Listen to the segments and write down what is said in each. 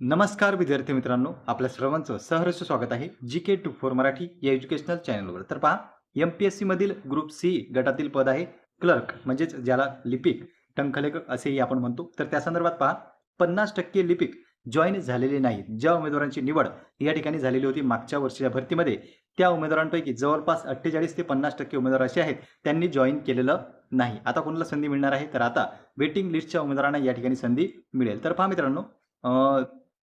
नमस्कार विद्यार्थी मित्रांनो आपल्या सर्वांचं सहर्ष स्वागत आहे G K two four Marathi या एज्युकेशनल चॅनलवर तर पहा एम पी एस सीमधील ग्रुप सी गटातील पद आहे क्लर्क म्हणजेच ज्याला लिपिक टंखलेखक असेही आपण म्हणतो. तर त्या संदर्भात पहा पन्नास टक्के लिपिक जॉईन झालेले नाहीत. ज्या उमेदवारांची निवड या ठिकाणी झालेली होती मागच्या वर्षीच्या भरतीमध्ये त्या उमेदवारांपैकी जवळपास अठ्ठेचाळीस ते पन्नास टक्के उमेदवार असे आहेत. त्यांनी जॉईन केलेलं नाही. आता कोणाला संधी मिळणार आहे? तर आता वेटिंग लिस्टच्या उमेदवारांना या ठिकाणी संधी मिळेल. तर पहा मित्रांनो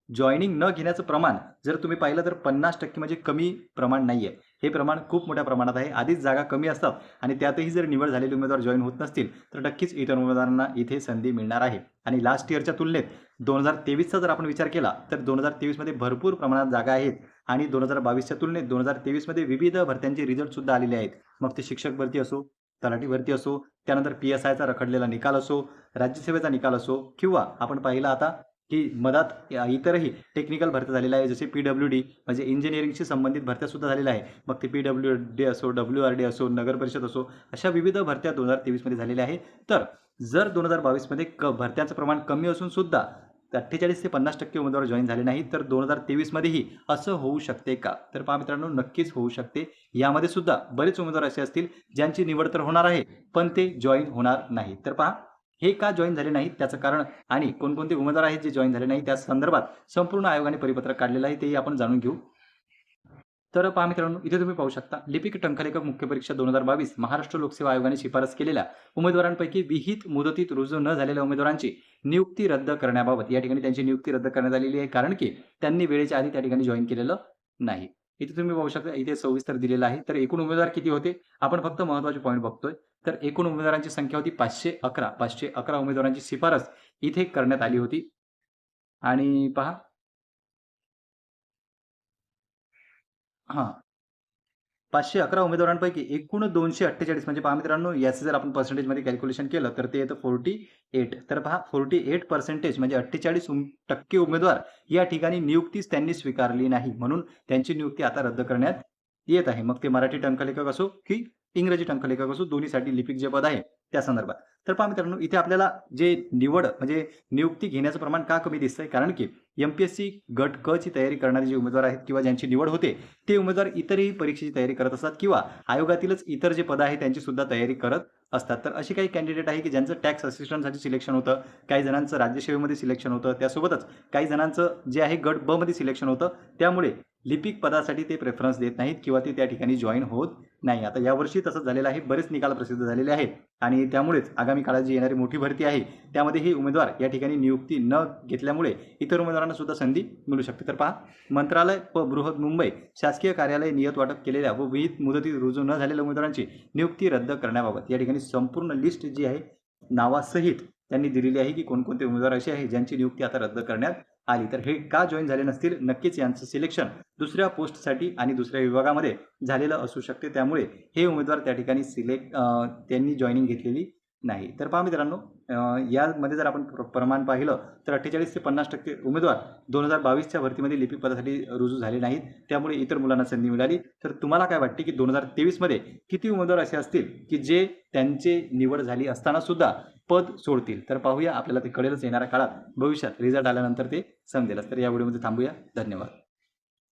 जॉईनिंग न घेण्याचं प्रमाण जर तुम्ही पाहिलं तर पन्नास टक्के म्हणजे कमी प्रमाण नाही आहे हे प्रमाण खूप मोठ्या प्रमाणात आहे. आधीच जागा कमी असतात आणि त्यातही जर निवड झालेले उमेदवार जॉईन होत नसतील तर नक्कीच इतर उमेदवारांना इथे संधी मिळणार आहे. आणि लास्ट इयरच्या तुलनेत दोन हजार तेवीसचा जर आपण विचार केला तर दोन हजार तेवीसमध्ये भरपूर प्रमाणात जागा आहेत. आणि दोन हजार बावीसच्या तुलनेत दोन हजार तेवीसमध्ये विविध भरत्यांचे रिझल्टसुद्धा आलेले आहेत. मग ते शिक्षक भरती असो तलाठी भरती असो त्यानंतर पी एस आयचा रखडलेला निकाल असो राज्यसेवेचा निकाल असो किंवा आपण पाहिलं आता की मधात इतरही टेक्निकल भरत्या झालेल्या आहे जसे पी डब्ल्यू डी म्हणजे इंजिनिअरिंगशी संबंधित भरत्यासुद्धा झालेल्या आहे मग ते पी डब्ल्यू डी असो डब्ल्यू आर डी असो नगर परिषद असो अशा विविध भरत्या दोन हजार तेवीसमध्ये झालेल्या आहे तर जर दोन हजार बावीसमध्ये क भरत्यांचं प्रमाण कमी असून सुद्धा अठ्ठेचाळीस ते पन्नास टक्के उमेदवार जॉईन झाले नाही तर दोन हजार तेवीसमध्येही असं होऊ शकते का? तर पहा मित्रांनो नक्कीच होऊ शकते. यामध्ये सुद्धा बरेच उमेदवार असे असतील ज्यांची निवड तर होणार आहे पण ते जॉईन होणार नाही तर पहा हे का जॉईन झाले नाहीत? त्याचं कारण आणि कोणकोणते उमेदवार आहेत जे जॉईन झाले नाही त्या संदर्भात संपूर्ण आयोगाने परिपत्रक काढलेलं आहे तेही आपण जाणून घेऊ. तर पहा मित्रांनो इथे तुम्ही पाहू शकता लिपिक टंकलेखक मुख्य परीक्षा दोन हजार बावीस महाराष्ट्र लोकसेवा आयोगाने शिफारस केलेल्या उमेदवारांपैकी विहित मुदतीत रुजू न झालेल्या उमेदवारांची नियुक्ती रद्द करण्याबाबत या ठिकाणी त्यांची नियुक्ती रद्द करण्यात आलेली आहे कारण की त्यांनी वेळेच्या आधी त्या ठिकाणी जॉईन केलेलं नाही. इथे तुम्ही पाहू शकता इथे सविस्तर दिलेलं आहे. तर एकूण उमेदवार किती होते? आपण फक्त महत्त्वाचे पॉईंट बघतोय. तर एकूण उमेदवारांची संख्या होती पाचशे अकरा. पाचशे अकरा उमेदवारांची शिफारस इथे करण्यात आली होती. आणि पहा. हां. पाचशे अकरा उमेदवारांपैकी एकूण दोनशे अठ्ठेचाळीस म्हणजे पहा मित्रांनो याचं जर आपण पर्सेंटेजमध्ये कॅल्क्युलेशन केलं तर ते येतं फोर्टी एट तर पहा फोर्टी एट पर्सेंटेज म्हणजे अठ्ठेचाळीस टक्के उमेदवार या ठिकाणी नियुक्तीच त्यांनी स्वीकारली नाही. म्हणून त्यांची नियुक्ती आता रद्द करण्यात येत आहे. मग ते मराठी टंकलेखक असो की इंग्रजी टंकलेखक असो दोन्हीसाठी लिपिक जे पद आहे त्या संदर्भात. तर पहा मित्रांनो इथे आपल्याला जे निवड म्हणजे नियुक्ती घेण्याचं प्रमाण का कमी दिसतंय? कारण की एम पी एस सी गट क ची तयारी करणारे जे उमेदवार आहेत किंवा ज्यांची निवड होते ते उमेदवार इतरही परीक्षेची तयारी करत असतात किंवा आयोगातीलच इतर जे पद आहे त्यांची सुद्धा तयारी करत असतात. तर असे काही कॅन्डिडेट आहे की ज्यांचं टॅक्स असिस्टंटसाठी सिलेक्शन होतं काही जणांचं राज्यसेवेमध्ये सिलेक्शन होतं त्यासोबतच काही जणांचं जे आहे गट ब मध्ये सिलेक्शन होतं त्यामुळे लिपिक पदासाठी ते प्रेफरन्स देत नाहीत किंवा ते त्या ठिकाणी जॉईन होत नाही. आता यावर्षी तसंच झालेलं आहे. बरेच निकाल प्रसिद्ध झालेले आहेत. आणि त्यामुळेच आगामी काळात जी येणारी मोठी भरती आहे त्यामध्ये हे उमेदवार या ठिकाणी नियुक्ती न घेतल्यामुळे इतर उमेदवारांना सुद्धा संधी मिळू शकते. तर पहा मंत्रालय व बृहत मुंबई शासकीय कार्यालय नियत वाटप केलेल्या व विहित मुदतीत रुजू न झालेल्या उमेदवारांची नियुक्ती रद्द करण्याबाबत या ठिकाणी संपूर्ण लिस्ट जी आहे नावासहित त्यांनी दिलेली आहे की कोणकोणते उमेदवार असे आहे ज्यांची नियुक्ती आता रद्द करण्यात आली. तर हे का जॉईन झाले नसतील? नक्कीच यांचं सिलेक्शन दुसऱ्या पोस्टसाठी आणि दुसऱ्या विभागामध्ये झालेलं असू शकते. त्यामुळे हे उमेदवार त्या ठिकाणी सिलेक्ट त्यांनी जॉईनिंग घेतलेली नाही. तर पहा मित्रांनो यामध्ये जर आपण प्र- प्रमाण पाहिलं तर अठ्ठेचाळीस ते पन्नास टक्के उमेदवार दोन हजार बावीसच्या भरतीमध्ये लिपिक पदासाठी रुजू झाले नाहीत. त्यामुळे इतर मुलांना संधी मिळाली. तर तुम्हाला काय वाटते की दोन हजार तेवीसमध्ये किती उमेदवार असे असतील की जे त्यांचे निवड झाली असताना सुद्धा पद सोडतील? तर पाहूया आपल्याला ते कळेलच येणाऱ्या काळात. भविष्यात रिझल्ट आल्यानंतर ते समजेलच. तर या व्हिडिओमध्ये थांबूया. धन्यवाद.